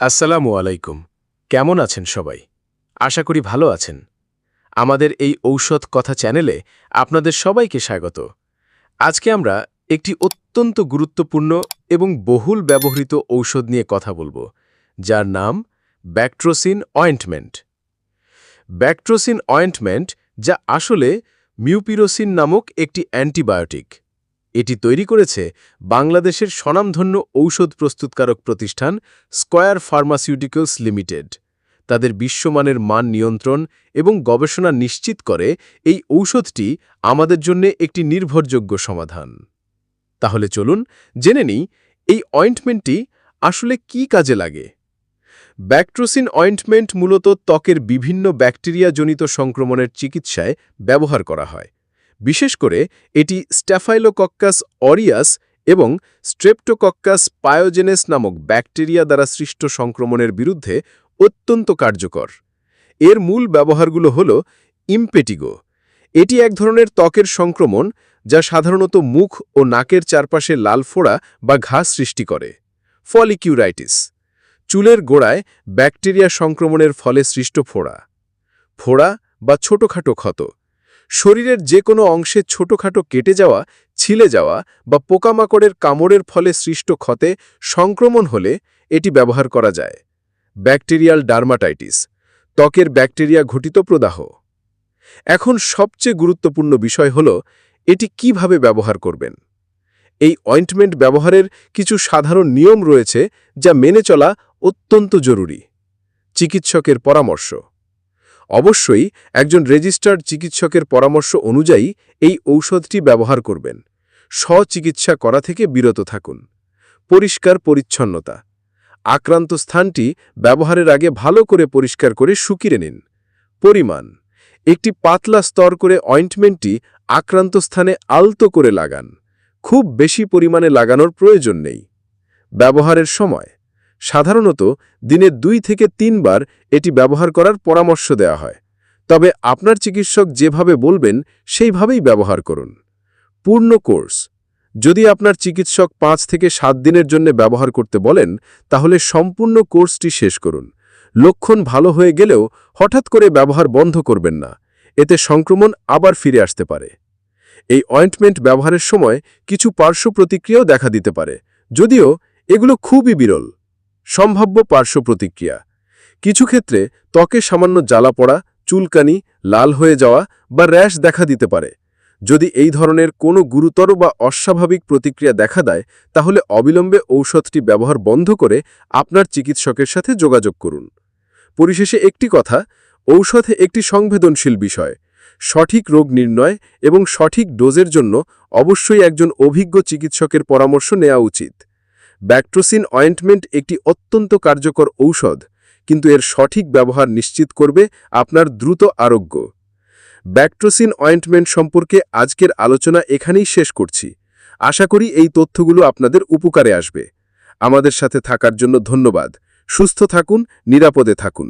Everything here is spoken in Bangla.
আসসালামু আলাইকুম। কেমন আছেন সবাই? আশা করি ভালো আছেন। আমাদের এই ঔষধ কথা চ্যানেলে আপনাদের সবাইকে স্বাগত। আজকে আমরা একটি অত্যন্ত গুরুত্বপূর্ণ এবং বহুল ব্যবহৃত ঔষধ নিয়ে কথা বলব, যার নাম ব্যাকট্রোসিন অয়েন্টমেন্ট। ব্যাকট্রোসিন অয়েন্টমেন্ট যা আসলে মিউপিরোসিন নামক একটি অ্যান্টিবায়োটিক। এটি তৈরি করেছে বাংলাদেশের স্বনামধন্য ঔষধ প্রস্তুতকারক প্রতিষ্ঠান স্কয়ার ফার্মাসিউটিক্যালস লিমিটেড। তাদের বিশ্বমানের মান নিয়ন্ত্রণ এবং গবেষণা নিশ্চিত করে এই ঔষধটি আমাদের জন্য একটি নির্ভরযোগ্য সমাধান। তাহলে চলুন জেনে নিই, এই অয়েন্টমেন্টটি আসলে কি কাজে লাগে? ব্যাকট্রোসিন অয়েন্টমেন্ট মূলত ত্বকের বিভিন্ন ব্যাকটেরিয়াজনিত সংক্রমণের চিকিৎসায় ব্যবহার করা হয়। বিশেষ করে এটি স্ট্যাফাইলোকক্কাস অরিয়াস এবং স্ট্রেপ্টোকক্কাস পায়োজেনেস নামক ব্যাকটেরিয়া দ্বারা সৃষ্ট সংক্রমণের বিরুদ্ধে অত্যন্ত কার্যকর। এর মূল ব্যবহারগুলো হল ইম্পেটিগো। এটি এক ধরনের ত্বকের সংক্রমণ যা সাধারণত মুখ ও নাকের চারপাশে লাল ফোড়া বা ঘাস সৃষ্টি করে, ফলিকিউরাইটিস। চুলের গোড়ায় ব্যাকটেরিয়া সংক্রমণের ফলে সৃষ্ট ফোড়া। ফোড়া বা ছোটখাটো ক্ষত। শরীরের যে কোনো অংশে ছোটখাটো কেটে যাওয়া, ছিলে যাওয়া বা পোকামাকড়ের কামড়ের ফলে সৃষ্ট ক্ষতে সংক্রমণ হলে এটি ব্যবহার করা যায়। ব্যাকটেরিয়াল ডার্মাটাইটিস, ত্বকের ব্যাকটেরিয়া ঘটিত প্রদাহ। এখন সবচেয়ে গুরুত্বপূর্ণ বিষয় হল, এটি কীভাবে ব্যবহার করবেন। এই অয়েন্টমেন্ট ব্যবহারের কিছু সাধারণ নিয়ম রয়েছে যা মেনে চলা অত্যন্ত জরুরি। চিকিৎসকের পরামর্শ অবশ্যই একজন রেজিস্টার্ড চিকিৎসকের পরামর্শ অনুযায়ী এই ঔষধটি ব্যবহার করবেন। স্বচিকিৎসা করা থেকে বিরত থাকুন। পরিষ্কার পরিচ্ছন্নতা। আক্রান্ত স্থানটি ব্যবহারের আগে ভালো করে পরিষ্কার করে শুকিয়ে নিন। পরিমাণ। একটি পাতলা স্তর করে অয়েন্টমেন্টটি আক্রান্ত স্থানে আলতো করে লাগান। খুব বেশি পরিমাণে লাগানোর প্রয়োজন নেই। ব্যবহারের সময়। সাধারণত দিনে দুই থেকে তিনবার এটি ব্যবহার করার পরামর্শ দেওয়া হয়। তবে আপনার চিকিৎসক যেভাবে বলবেন, সেইভাবেই ব্যবহার করুন। পূর্ণ কোর্স। যদি আপনার চিকিৎসক পাঁচ থেকে সাত দিনের জন্য ব্যবহার করতে বলেন, তাহলে সম্পূর্ণ কোর্সটি শেষ করুন। লক্ষণ ভালো হয়ে গেলেও হঠাৎ করে ব্যবহার বন্ধ করবেন না। এতে সংক্রমণ আবার ফিরে আসতে পারে। এই অয়েন্টমেন্ট ব্যবহারের সময় কিছু পার্শ্ব প্রতিক্রিয়াও দেখা দিতে পারে। যদিও এগুলো খুবই বিরল। সম্ভাব্য পার্শ্ব প্রতিক্রিয়া। কিছু ক্ষেত্রে ত্বকে সামান্য জ্বালা পড়া, চুলকানি, লাল হয়ে যাওয়া বা র্যাশ দেখা দিতে পারে। যদি এই ধরনের কোনো গুরুতর বা অস্বাভাবিক প্রতিক্রিয়া দেখা দেয়, তাহলে অবিলম্বে ঔষধটি ব্যবহার বন্ধ করে আপনার চিকিৎসকের সাথে যোগাযোগ করুন। পরিশেষে একটি কথা, ঔষধে একটি সংবেদনশীল বিষয়। সঠিক রোগ নির্ণয় এবং সঠিক ডোজের জন্য অবশ্যই একজন অভিজ্ঞ চিকিৎসকের পরামর্শ নেওয়া উচিত। ব্যাকট্রোসিন অয়েন্টমেন্ট একটি অত্যন্ত কার্যকর ঔষধ, কিন্তু এর সঠিক ব্যবহার নিশ্চিত করবে আপনার দ্রুত আরোগ্য। ব্যাকট্রোসিন অয়েন্টমেন্ট সম্পর্কে আজকের আলোচনা এখানেই শেষ করছি। আশা করি এই তথ্যগুলো আপনাদের উপকারে আসবে। আমাদের সাথে থাকার জন্য ধন্যবাদ। সুস্থ থাকুন, নিরাপদে থাকুন।